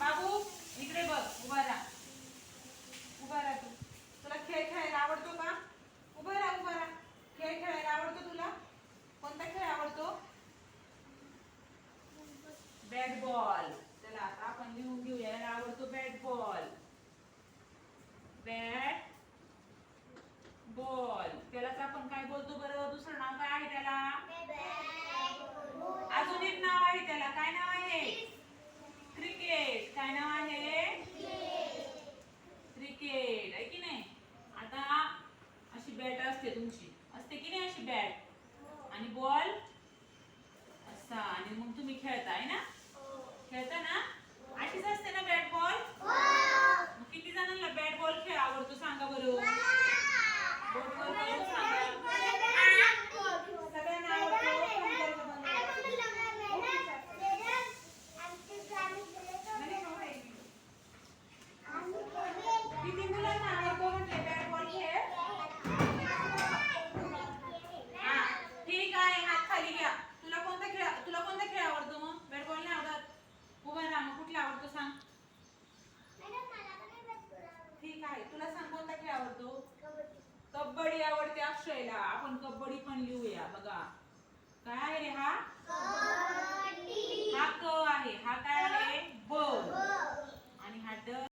बाबू इकडे बघ उभा राहा. उभा राहा तू. तुला खेळ खेळायला आवडतो का? उभा राहा उभा राहा. खेळ खेळायला आवडतो तुला? कोणता खेळ आवडतो? बॅट बॉल चला आता आपण लिहून घेऊ याला आवडतो बॅट बॉल बॅट बॉल त्यालाच आपण काय बोलतो? खेळताय ना? हो. खेळता ना आवडते अक्षयला. आपण कबड्डी पण लिहूया बघा. काय आहे रे हा? हा क आहे. हा काय आहे? ब.